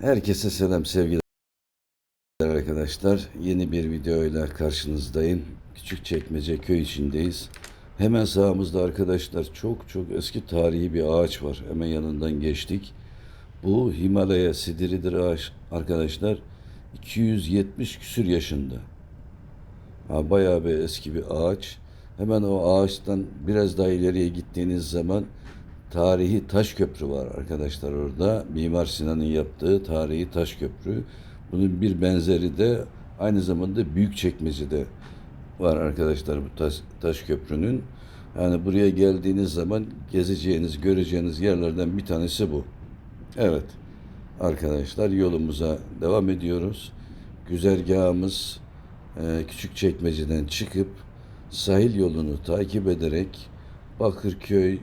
Herkese selam sevgiler arkadaşlar. Yeni bir videoyla karşınızdayım. Küçükçekmece köy içindeyiz. Hemen sağımızda arkadaşlar çok çok eski tarihi bir ağaç var. Hemen yanından geçtik. Bu Himalaya sidiridir ağaç arkadaşlar. 270 küsür yaşında. Ha, bayağı bir eski bir ağaç. Hemen o ağaçtan biraz daha ileriye gittiğiniz zaman tarihi taş köprü var arkadaşlar orada. Mimar Sinan'ın yaptığı tarihi taş köprü. Bunun bir benzeri de aynı zamanda Büyükçekmece'de var arkadaşlar bu taş, taş köprünün. Yani buraya geldiğiniz zaman gezeceğiniz, göreceğiniz yerlerden bir tanesi bu. Evet arkadaşlar yolumuza devam ediyoruz. Güzergahımız e, Küçükçekmece'den çıkıp sahil yolunu takip ederek Bakırköy,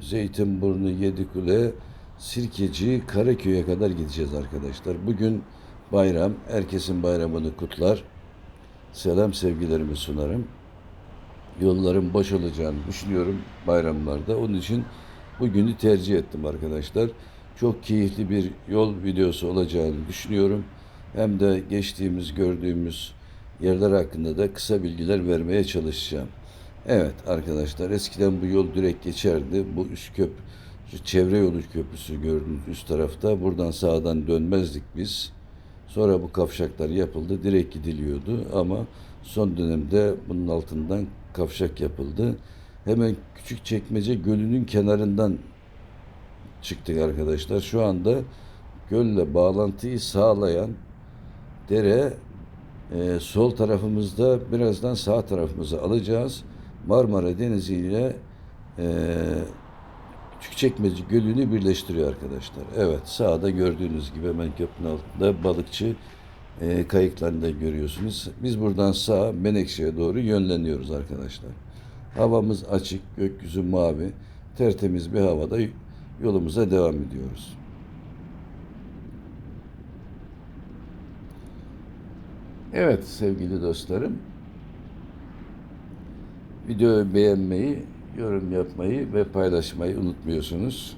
Zeytinburnu, Yedikule, Sirkeci, Karaköy'e kadar gideceğiz arkadaşlar. Bugün bayram, herkesin bayramını kutlar. Selam sevgilerimi sunarım. Yolların boş olacağını düşünüyorum bayramlarda. Onun için bugünü tercih ettim arkadaşlar. Çok keyifli bir yol videosu olacağını düşünüyorum. Hem de geçtiğimiz, gördüğümüz yerler hakkında da kısa bilgiler vermeye çalışacağım. Evet arkadaşlar eskiden bu yol direkt geçerdi. Bu üst köp çevre yolu köprüsü gördüğünüz üst tarafta. Buradan sağdan dönmezdik biz. Sonra bu kavşaklar yapıldı. Direkt gidiliyordu ama son dönemde bunun altından kavşak yapıldı. Hemen küçük çekmece gölünün kenarından çıktık arkadaşlar. Şu anda gölle bağlantıyı sağlayan dere e, sol tarafımızda birazdan sağ tarafımızı alacağız. Marmara Denizi ile e, Küçükçekmece Gölü'nü birleştiriyor arkadaşlar. Evet sağda gördüğünüz gibi hemen köprünün altında balıkçı e, kayıklarını da görüyorsunuz. Biz buradan sağ Menekşe'ye doğru yönleniyoruz arkadaşlar. Havamız açık, gökyüzü mavi, tertemiz bir havada yolumuza devam ediyoruz. Evet sevgili dostlarım. Videoyu beğenmeyi, yorum yapmayı ve paylaşmayı unutmuyorsunuz.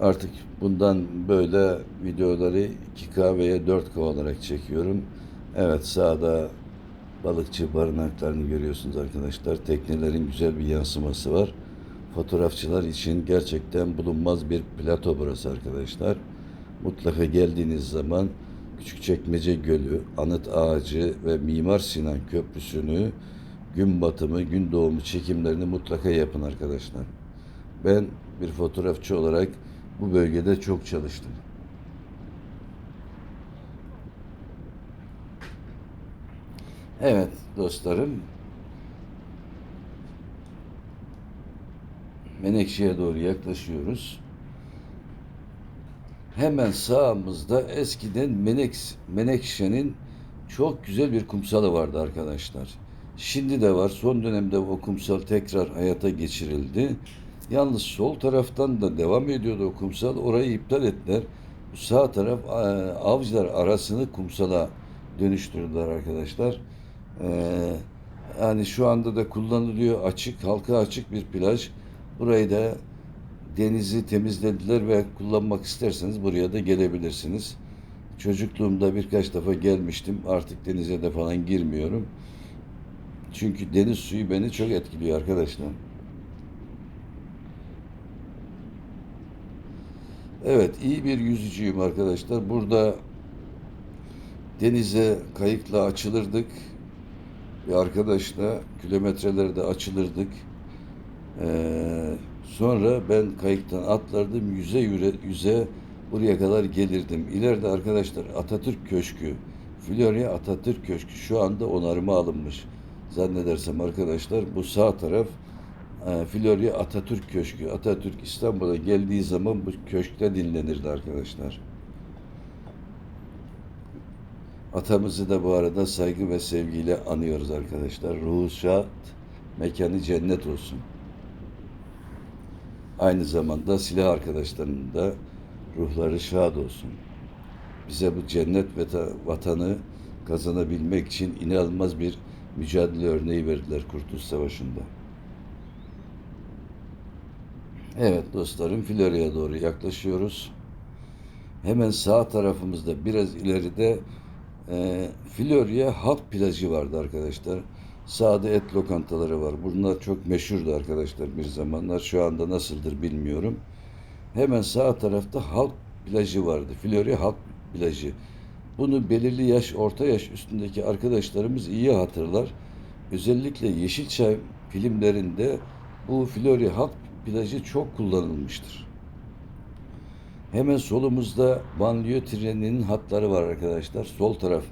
Artık bundan böyle videoları 2K veya 4K olarak çekiyorum. Evet sağda balıkçı barınaklarını görüyorsunuz arkadaşlar. Teknelerin güzel bir yansıması var. Fotoğrafçılar için gerçekten bulunmaz bir plato burası arkadaşlar. Mutlaka geldiğiniz zaman Küçükçekmece Gölü, Anıt Ağacı ve Mimar Sinan Köprüsü'nü gün batımı, gün doğumu çekimlerini mutlaka yapın arkadaşlar. Ben bir fotoğrafçı olarak bu bölgede çok çalıştım. Evet dostlarım. Menekşe'ye doğru yaklaşıyoruz. Hemen sağımızda eskiden Meneks, Menekşe'nin çok güzel bir kumsalı vardı arkadaşlar. Şimdi de var. Son dönemde o kumsal tekrar hayata geçirildi. Yalnız sol taraftan da devam ediyordu o kumsal. Orayı iptal ettiler. Sağ taraf e, avcılar arasını kumsala dönüştürdüler arkadaşlar. Ee, yani şu anda da kullanılıyor açık, halka açık bir plaj. Burayı da denizi temizlediler ve kullanmak isterseniz buraya da gelebilirsiniz. Çocukluğumda birkaç defa gelmiştim. Artık denize de falan girmiyorum. Çünkü deniz suyu beni çok etkiliyor arkadaşlar. Evet, iyi bir yüzücüyüm arkadaşlar. Burada denize kayıkla açılırdık. Bir arkadaşla kilometrelerde açılırdık. Ee, sonra ben kayıktan atlardım, yüze yüze, yüze buraya kadar gelirdim. İleride arkadaşlar Atatürk Köşkü, Florya Atatürk Köşkü şu anda onarıma alınmış. Zannedersem arkadaşlar bu sağ taraf e, Florya Atatürk Köşkü. Atatürk İstanbul'a geldiği zaman bu köşkte dinlenirdi arkadaşlar. Atamızı da bu arada saygı ve sevgiyle anıyoruz arkadaşlar. Ruhu şad, mekanı cennet olsun. Aynı zamanda silah arkadaşlarının da ruhları şad olsun. Bize bu cennet vatanı kazanabilmek için inanılmaz bir mücadele örneği verdiler Kurtuluş Savaşı'nda. Evet dostlarım Florya'ya doğru yaklaşıyoruz. Hemen sağ tarafımızda biraz ileride e, Florya Halk Plajı vardı arkadaşlar. Sağda et lokantaları var. Bunlar çok meşhurdu arkadaşlar bir zamanlar. Şu anda nasıldır bilmiyorum. Hemen sağ tarafta halk plajı vardı. Florya Halk Plajı. Bunu belirli yaş, orta yaş üstündeki arkadaşlarımız iyi hatırlar. Özellikle Yeşilçay filmlerinde bu Florya Halk Plajı çok kullanılmıştır. Hemen solumuzda banliyö treninin hatları var arkadaşlar. Sol taraf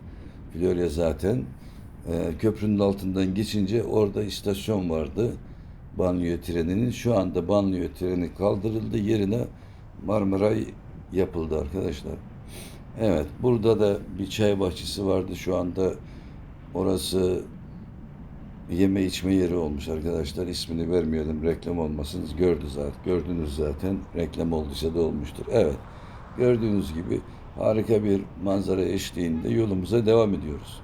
Florya zaten. Ee, köprünün altından geçince orada istasyon vardı. Banliyö treninin. Şu anda banliyö treni kaldırıldı. Yerine Marmaray yapıldı arkadaşlar. Evet, burada da bir çay bahçesi vardı. Şu anda orası yeme içme yeri olmuş arkadaşlar. İsmini vermeyelim reklam olmasın. Gördü zaten. Gördünüz zaten. Reklam olduysa da olmuştur. Evet. Gördüğünüz gibi harika bir manzara eşliğinde yolumuza devam ediyoruz.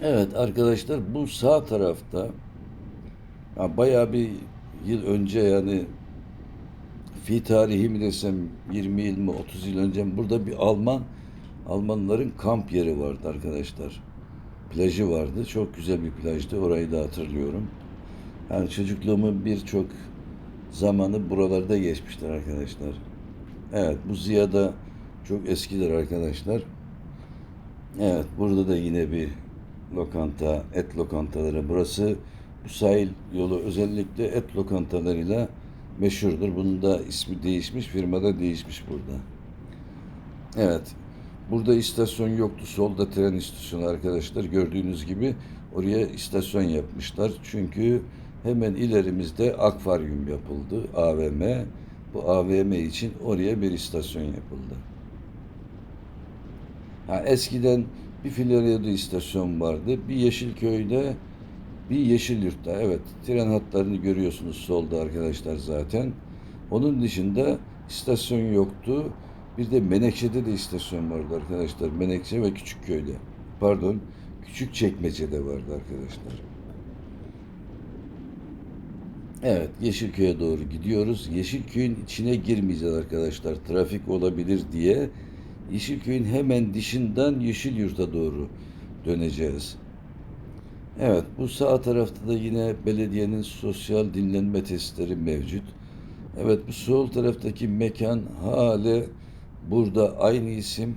Evet arkadaşlar bu sağ tarafta ya bayağı bir yıl önce yani fi tarihi mi desem 20 yıl mı 30 yıl önce mi burada bir Alman Almanların kamp yeri vardı arkadaşlar. Plajı vardı. Çok güzel bir plajdı. Orayı da hatırlıyorum. Yani çocukluğumun birçok zamanı buralarda geçmiştir arkadaşlar. Evet bu Ziya'da çok eskidir arkadaşlar. Evet burada da yine bir lokanta, et lokantaları. Burası bu sahil yolu özellikle et lokantalarıyla meşhurdur. Bunun da ismi değişmiş, firmada değişmiş burada. Evet. Burada istasyon yoktu. Solda tren istasyonu arkadaşlar. Gördüğünüz gibi oraya istasyon yapmışlar. Çünkü hemen ilerimizde akvaryum yapıldı. AVM. Bu AVM için oraya bir istasyon yapıldı. Ha, eskiden bir Florya'da istasyon vardı. Bir Yeşilköy'de, bir Yeşilyurt'ta. Evet, tren hatlarını görüyorsunuz solda arkadaşlar zaten. Onun dışında istasyon yoktu. Bir de Menekşe'de de istasyon vardı arkadaşlar. Menekşe ve Küçükköy'de. Pardon, Küçükçekmece'de vardı arkadaşlar. Evet, Yeşilköy'e doğru gidiyoruz. Yeşilköy'ün içine girmeyeceğiz arkadaşlar. Trafik olabilir diye. Yeşilköy'ün hemen dışından Yeşilyurt'a doğru döneceğiz. Evet, bu sağ tarafta da yine belediyenin sosyal dinlenme tesisleri mevcut. Evet, bu sol taraftaki mekan hale burada aynı isim